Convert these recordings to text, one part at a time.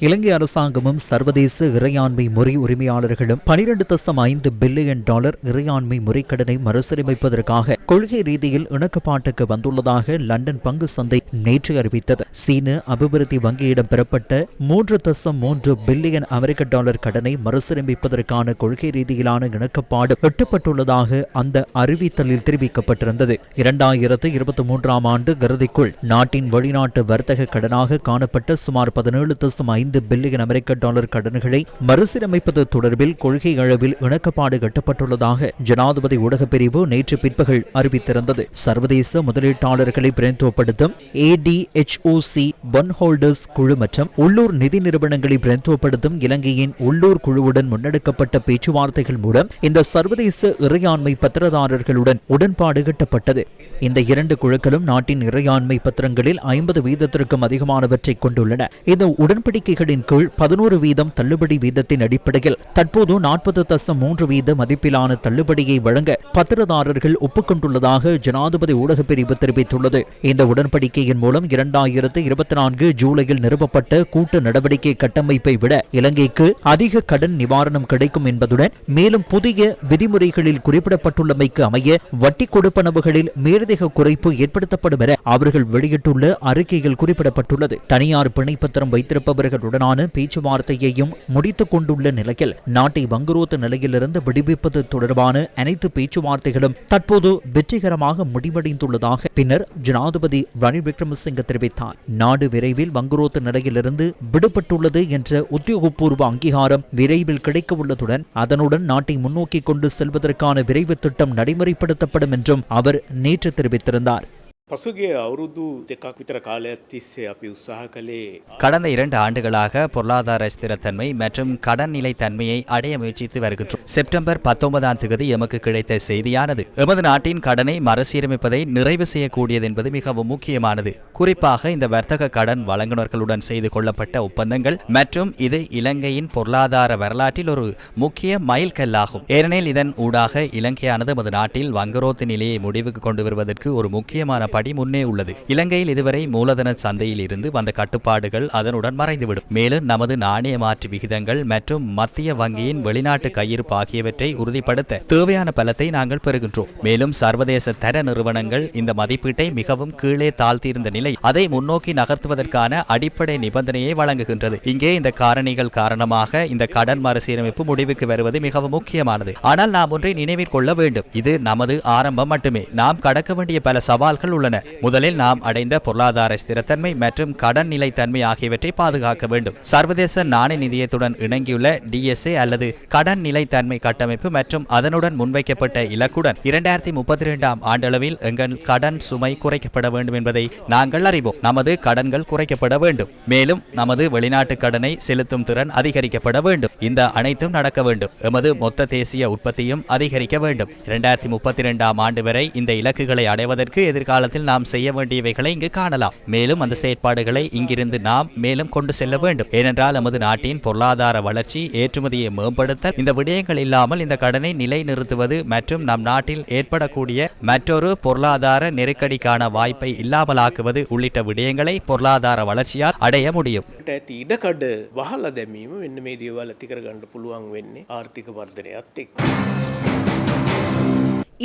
இலங்கை அரசாங்கமும் சர்வதேச இறையாண்மை முறை உரிமையாளர்களும் பனிரெண்டு தசம் ஐந்து பில்லியன் டாலர் இறையாண்மை முறைக்கடனை மறுசீரமைப்பதற்காக கொள்கை ரீதியில் இணக்கப்பாட்டுக்கு வந்துள்ளதாக லண்டன் பங்கு சந்தை நேற்று அறிவித்தது. சீன அபிவிருத்தி வங்கியிடம் பெறப்பட்ட மூன்று தசம் மூன்று பில்லியன் அமெரிக்க டாலர் கடனை மறுசீரமைப்பதற்கான கொள்கை ரீதியிலான இணக்கப்பாடு எட்டப்பட்டுள்ளதாக அந்த அறிவித்தலில் தெரிவிக்கப்பட்டிருந்தது. இரண்டாயிரத்து இருபத்தி மூன்றாம் ஆண்டு கருதிக்குள் நாட்டின் வெளிநாட்டு வர்த்தக கடனாக காணப்பட்ட சுமார் பதினேழு தசம் ஐந்து ஐந்து பில்லியன் அமெரிக்க டாலர் கடன்களை மறுசீரமைப்பது தொடர்பில் கொள்கை அளவில் இணக்கப்பாடு கட்டப்பட்டுள்ளதாக ஜனாதிபதி ஊடகப் பிரிவு நேற்று பிற்பகல் அறிவித்திருந்தது. சர்வதேச முதலீட்டாளர்களை பிரதித்துவப்படுத்தும் ஏடிஎச்ஓசி ஒன் ஹோல்டர்ஸ் குழு மற்றும் உள்ளூர் நிதி நிறுவனங்களை பிரதித்துவப்படுத்தும் இலங்கையின் உள்ளூர் குழுவுடன் முன்னெடுக்கப்பட்ட பேச்சுவார்த்தைகள் மூலம் இந்த சர்வதேச இறையாண்மை பத்திரதாரர்களுடன் உடன்பாடு கட்டப்பட்டது. இந்த இரண்டு குழுக்களும் நாட்டின் இறையாண்மை பத்திரங்களில் ஐம்பது வீதத்திற்கும் அதிகமானவற்றை கொண்டுள்ளன. இந்த உடன்படிக்கை உடன்படிக்கைகளின் கீழ் பதினோரு வீதம் தள்ளுபடி வீதத்தின் அடிப்படையில் தற்போது நாற்பது தசம் மூன்று வீத மதிப்பிலான தள்ளுபடியை வழங்க பத்திரதாரர்கள் ஒப்புக்கொண்டுள்ளதாக ஜனாதிபதி ஊடகப் பிரிவு தெரிவித்துள்ளது. இந்த உடன்படிக்கையின் மூலம் இரண்டாயிரத்து இருபத்தி நான்கு ஜூலையில் நிறுவப்பட்ட கூட்டு நடவடிக்கை கட்டமைப்பை விட இலங்கைக்கு அதிக கடன் நிவாரணம் கிடைக்கும் என்பதுடன் மேலும் புதிய விதிமுறைகளில் குறிப்பிடப்பட்டுள்ளமைக்கு அமைய வட்டி கொடுப்பனவுகளில் மேலதிக குறைப்பு ஏற்படுத்தப்படும் என அவர்கள் வெளியிட்டுள்ள அறிக்கையில் குறிப்பிடப்பட்டுள்ளது. தனியார் பிணைப்பத்திரம் வைத்திருப்பவர்கள் அவர்களுடனான பேச்சுவார்த்தையையும் முடித்துக் கொண்டுள்ள நிலையில் நாட்டை வங்குரோத்த நிலையிலிருந்து விடுவிப்பது தொடர்பான அனைத்து பேச்சுவார்த்தைகளும் தற்போது வெற்றிகரமாக முடிவடைந்துள்ளதாக பின்னர் ஜனாதிபதி ரணில் விக்ரமசிங்க தெரிவித்தார். நாடு விரைவில் வங்குரோத்த நிலையிலிருந்து விடுபட்டுள்ளது என்ற உத்தியோகபூர்வ அங்கீகாரம் விரைவில் கிடைக்க உள்ளதுடன் அதனுடன் நாட்டை முன்னோக்கி கொண்டு செல்வதற்கான விரைவு திட்டம் நடைமுறைப்படுத்தப்படும் என்றும் அவர் நேற்று தெரிவித்திருந்தார். පසුගේ අවුරුදු දෙකක් විතර කාලයක් තිස්සේ අපි උත්සාහ කළේ கடந்த இரண்டு ஆண்டுகளாக பொருளாதார ஸ்திரத்தன்மை மற்றும் கடன் நிலை தன்மையை அடைய முயற்சித்து வருகின்றோம் செப்டம்பர் பத்தொன்பதாம் தேதி எமக்கு கிடைத்த செய்தியானது எமது நாட்டின் கடனை மறுசீரமைப்பதை நிறைவு செய்யக்கூடியது என்பது மிகவும் முக்கியமானது குறிப்பாக இந்த வர்த்தக கடன் வழங்குனர்களுடன் செய்து கொள்ளப்பட்ட ஒப்பந்தங்கள் மற்றும் இது இலங்கையின் பொருளாதார வரலாற்றில் ஒரு முக்கிய மைல்கல்லாகும் ஏனெனில் இதன் ஊடாக இலங்கையானது எமது நாட்டில் வங்குரோத்து நிலையை முடிவுக்கு கொண்டு வருவதற்கு ஒரு முக்கியமான படி முன்னே உள்ளது. இலங்கையில் இதுவரை மூலதன சந்தையில் இருந்து வந்த கட்டுப்பாடுகள் அதனுடன் மறைந்துவிடும். மேலும் நமது நாணய மாற்று விகிதங்கள் மற்றும் மத்திய வங்கியின் வெளிநாட்டு கையிருப்பு ஆகியவற்றை உறுதிப்படுத்த தேவையான பலத்தை நாங்கள் பெறுகின்றோம். மேலும் சர்வதேச தர நிறுவனங்கள் இந்த மதிப்பீட்டை மிகவும் கீழே தாழ்த்தியிருந்த நிலை அதை முன்னோக்கி நகர்த்துவதற்கான அடிப்படை நிபந்தனையை வழங்குகின்றது. இங்கே இந்த காரணிகள் காரணமாக இந்த கடன் மறுசீரமைப்பு முடிவுக்கு வருவது மிகவும் முக்கியமானது. ஆனால் நாம் ஒன்றை நினைவில் கொள்ள வேண்டும். இது நமது ஆரம்பம் மட்டுமே. நாம் கடக்க வேண்டிய பல சவால்கள் உள்ளன. உள்ளன. முதலில் நாம் அடைந்த பொருளாதார ஸ்திரத்தன்மை மற்றும் கடன் நிலைத்தன்மை ஆகியவற்றை பாதுகாக்க வேண்டும். சர்வதேச நாணய நிதியத்துடன் இணங்கியுள்ள டிஎஸ்ஏ அல்லது கடன் நிலைத்தன்மை கட்டமைப்பு மற்றும் அதனுடன் முன்வைக்கப்பட்ட இலக்குடன் இரண்டாயிரத்தி முப்பத்தி இரண்டாம் ஆண்டளவில் எங்கள் கடன் சுமை குறைக்கப்பட வேண்டும் என்பதை நாங்கள் அறிவோம். நமது கடன்கள் குறைக்கப்பட வேண்டும். மேலும் நமது வெளிநாட்டு கடனை செலுத்தும் திறன் அதிகரிக்கப்பட வேண்டும். இந்த அனைத்தும் நடக்க வேண்டும். எமது மொத்த தேசிய உற்பத்தியும் அதிகரிக்க வேண்டும். இரண்டாயிரத்தி முப்பத்தி இரண்டாம் ஆண்டு வரை இந்த இலக்குகளை அடைவதற்கு எதிர்காலத்தில் நாம் செய்ய வேண்டியவைகளை இங்கு காணலாம் மேலும் அந்த செயற்பாடுகளை இங்கிருந்து நாம் மேலும் கொண்டு செல்ல வேண்டும் ஏனென்றால் நமது நாட்டின் பொருளாதார வளர்ச்சி ஏற்றுமதியை மேம்படுத்த இந்த விடயங்கள் இல்லாமல் இந்த கடனை நிலைநிறுத்துவது மற்றும் நம் நாட்டில் ஏற்படக்கூடிய மற்றொரு பொருளாதார நெருக்கடிக்கான வாய்ப்பை இல்லாமலாக்குவது உள்ளிட்ட விடயங்களை பொருளாதார வளர்ச்சியால் அடைய முடியும் ට ඇති ඉඩකඩ වහල දැමීම වෙන්න මේ දේවල් ඇතිකර ගණඩ පුළුවන් වෙන්නේ ආර්ථික වර්ධනයත් එක්.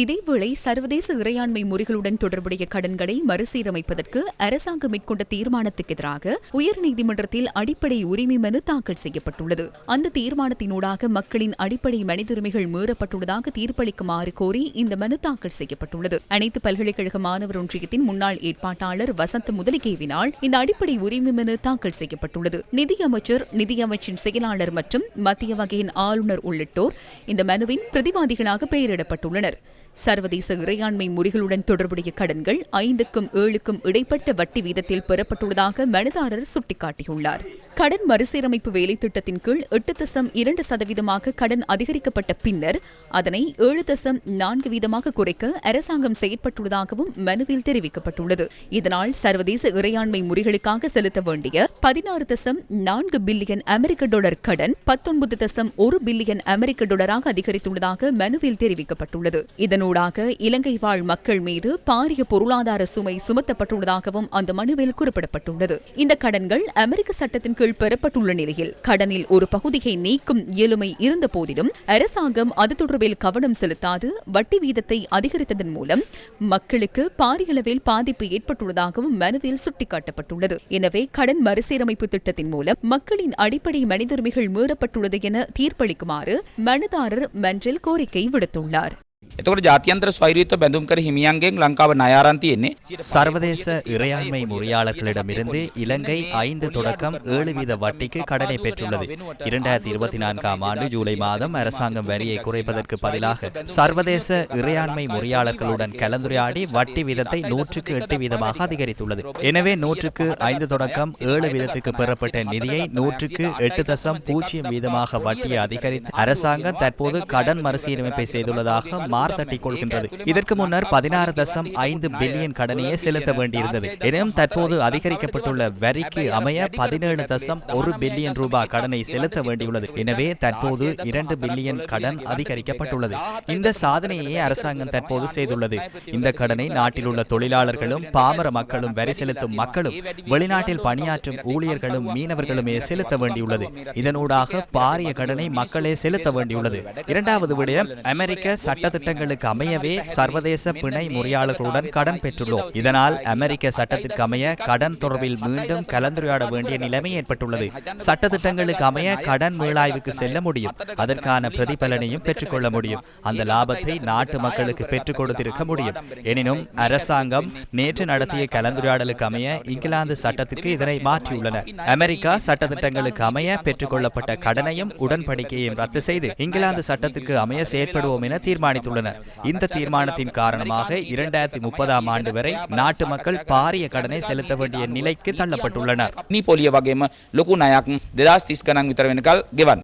இதேவேளை சர்வதேச இறையாண்மை முறைகளுடன் தொடர்புடைய கடன்களை மறுசீரமைப்பதற்கு அரசாங்கம் மேற்கொண்ட தீர்மானத்துக்கு எதிராக உயர்நீதிமன்றத்தில் அடிப்படை உரிமை மனு தாக்கல் செய்யப்பட்டுள்ளது. அந்த தீர்மானத்தினூடாக மக்களின் அடிப்படை மனித உரிமைகள் மீறப்பட்டுள்ளதாக தீர்ப்பளிக்குமாறு கோரி இந்த மனு தாக்கல் செய்யப்பட்டுள்ளது. அனைத்து பல்கலைக்கழக மாணவர் ஒன்றியத்தின் முன்னாள் ஏற்பாட்டாளர் வசந்த் முதலிகேவினால் இந்த அடிப்படை உரிமை மனு தாக்கல் செய்யப்பட்டுள்ளது. நிதியமைச்சர் நிதியமைச்சின் செயலாளர் மற்றும் மத்திய வகையின் ஆளுநர் உள்ளிட்டோர் இந்த மனுவின் பிரதிவாதிகளாக பெயரிடப்பட்டுள்ளனர். சர்வதேச இறையாண்மை முறிகளுடன் தொடர்புடைய கடன்கள் ஐந்துக்கும் ஏழுக்கும் இடைப்பட்ட வட்டி வீதத்தில் பெறப்பட்டுள்ளதாக மனுதாரர் சுட்டிக்காட்டியுள்ளார். கடன் மறுசீரமைப்பு வேலை திட்டத்தின் கீழ் எட்டு தசம் இரண்டு சதவீதமாக கடன் அதிகரிக்கப்பட்ட பின்னர் அதனை ஏழு தசம் நான்கு வீதமாக குறைக்க அரசாங்கம் செயற்பட்டுள்ளதாகவும் மனுவில் தெரிவிக்கப்பட்டுள்ளது. இதனால் சர்வதேச இறையாண்மை முறிகளுக்காக செலுத்த வேண்டிய பதினாறு தசம் நான்கு பில்லியன் அமெரிக்க டாலர் கடன் பத்தொன்பது தசம் ஒரு பில்லியன் அமெரிக்க டாலராக அதிகரித்துள்ளதாக மனுவில் தெரிவிக்கப்பட்டுள்ளது. இதன் இதனூடாக இலங்கை வாழ் மக்கள் மீது பாரிய பொருளாதார சுமை சுமத்தப்பட்டுள்ளதாகவும் அந்த மனுவில் குறிப்பிடப்பட்டுள்ளது. இந்த கடன்கள் அமெரிக்க சட்டத்தின் கீழ் பெறப்பட்டுள்ள நிலையில் கடனில் ஒரு பகுதியை நீக்கும் இயலுமை இருந்த போதிலும் அரசாங்கம் அது தொடர்பில் கவனம் செலுத்தாது வட்டி வீதத்தை அதிகரித்ததன் மூலம் மக்களுக்கு பாரியளவில் பாதிப்பு ஏற்பட்டுள்ளதாகவும் மனுவில் சுட்டிக்காட்டப்பட்டுள்ளது. எனவே கடன் மறுசீரமைப்பு திட்டத்தின் மூலம் மக்களின் அடிப்படை மனிதரிமைகள் மீறப்பட்டுள்ளது என தீர்ப்பளிக்குமாறு மனுதாரர் மன்றில் கோரிக்கை விடுத்துள்ளார். එතකොට ජාතියන්ත්‍ර ස්වෛරීත්ව බැඳුම් කර හිමියන්ගෙන් ලංකාව නයාරන් තියෙන්නේ சர்வதேச இறையாண்மை முறையாளர்களிடமிருந்து இலங்கை ஐந்து தொடக்கம் ஏழு வீத வட்டிக்கு கடனை பெற்றுள்ளது இரண்டாயிரத்தி இருபத்தி நான்காம் ஆண்டு ஜூலை மாதம் அரசாங்கம் வரியை குறைப்பதற்கு பதிலாக சர்வதேச இறையாண்மை முறையாளர்களுடன் கலந்துரையாடி வட்டி வீதத்தை நூற்றுக்கு எட்டு வீதமாக அதிகரித்துள்ளது எனவே நூற்றுக்கு ஐந்து தொடக்கம் ஏழு வீதத்துக்கு பெறப்பட்ட நிதியை நூற்றுக்கு எட்டு தசம் பூஜ்ஜியம் வீதமாக வட்டியை அதிகரித்து அரசாங்கம் தற்போது கடன் மறுசீரமைப்பை செய்துள்ளதாக மார்த்தட்டிக் கொள்கின்றது இதற்கு முன்னர் பதினாறு தசம் ஐந்து பில்லியன் கடனையே செலுத்த வேண்டியிருந்தது. எனினும் தற்போது அதிகரிக்கப்பட்டுள்ள வரிக்கு அமைய பதினேழு தசம் ஒரு பில்லியன் ரூபாய் கடனை செலுத்த வேண்டியுள்ளது. எனவே தற்போது இரண்டு பில்லியன் கடன் அதிகரிக்கப்பட்டுள்ளது. இந்த சாதனையை அரசாங்கம் தற்போது செய்துள்ளது. இந்த கடனை நாட்டில் உள்ள தொழிலாளர்களும் பாமர மக்களும் வரி செலுத்தும் மக்களும் வெளிநாட்டில் பணியாற்றும் ஊழியர்களும் மீனவர்களுமே செலுத்த வேண்டியுள்ளது. இதனூடாக பாரிய கடனை மக்களே செலுத்த வேண்டியுள்ளது. இரண்டாவது விடயம் அமெரிக்க சட்டத்திட்ட திட்டங்களுக்கு அமையவே சர்வதேச பிணை முறையாளர்களுடன் கடன் பெற்றுள்ளோம். இதனால் அமெரிக்க சட்டத்திற்கு அமைய கடன் தொடர்பில் மீண்டும் கலந்துரையாட வேண்டிய நிலைமை ஏற்பட்டுள்ளது. சட்ட திட்டங்களுக்கு அமைய கடன் மீளாய்வுக்கு செல்ல முடியும். அதற்கான பிரதிபலனையும் பெற்றுக்கொள்ள முடியும். அந்த லாபத்தை நாட்டு மக்களுக்கு பெற்றுக் கொடுத்திருக்க முடியும். எனினும் அரசாங்கம் நேற்று நடத்திய கலந்துரையாடலுக்கு அமைய இங்கிலாந்து சட்டத்திற்கு இதனை மாற்றியுள்ளனர் அமெரிக்கா சட்டத்திட்டங்களுக்கு அமைய பெற்றுக்கொள்ளப்பட்ட கடனையும் உடன்படிக்கையையும் ரத்து செய்து இங்கிலாந்து சட்டத்திற்கு அமைய செயற்படுவோம் என தீர்மானித்துள்ளனர். கொண்டுள்ளனர் இந்த தீர்மானத்தின் காரணமாக இரண்டாயிரத்தி முப்பதாம் ஆண்டு வரை நாட்டு மக்கள் பாரிய கடனை செலுத்த வேண்டிய நிலைக்கு தள்ளப்பட்டுள்ளனர். நீ போலிய வகையம்? லுகு நாயாக்கும் திராஸ் தீஸ்கனாங் வித்தரவினக்கால் கிவன்.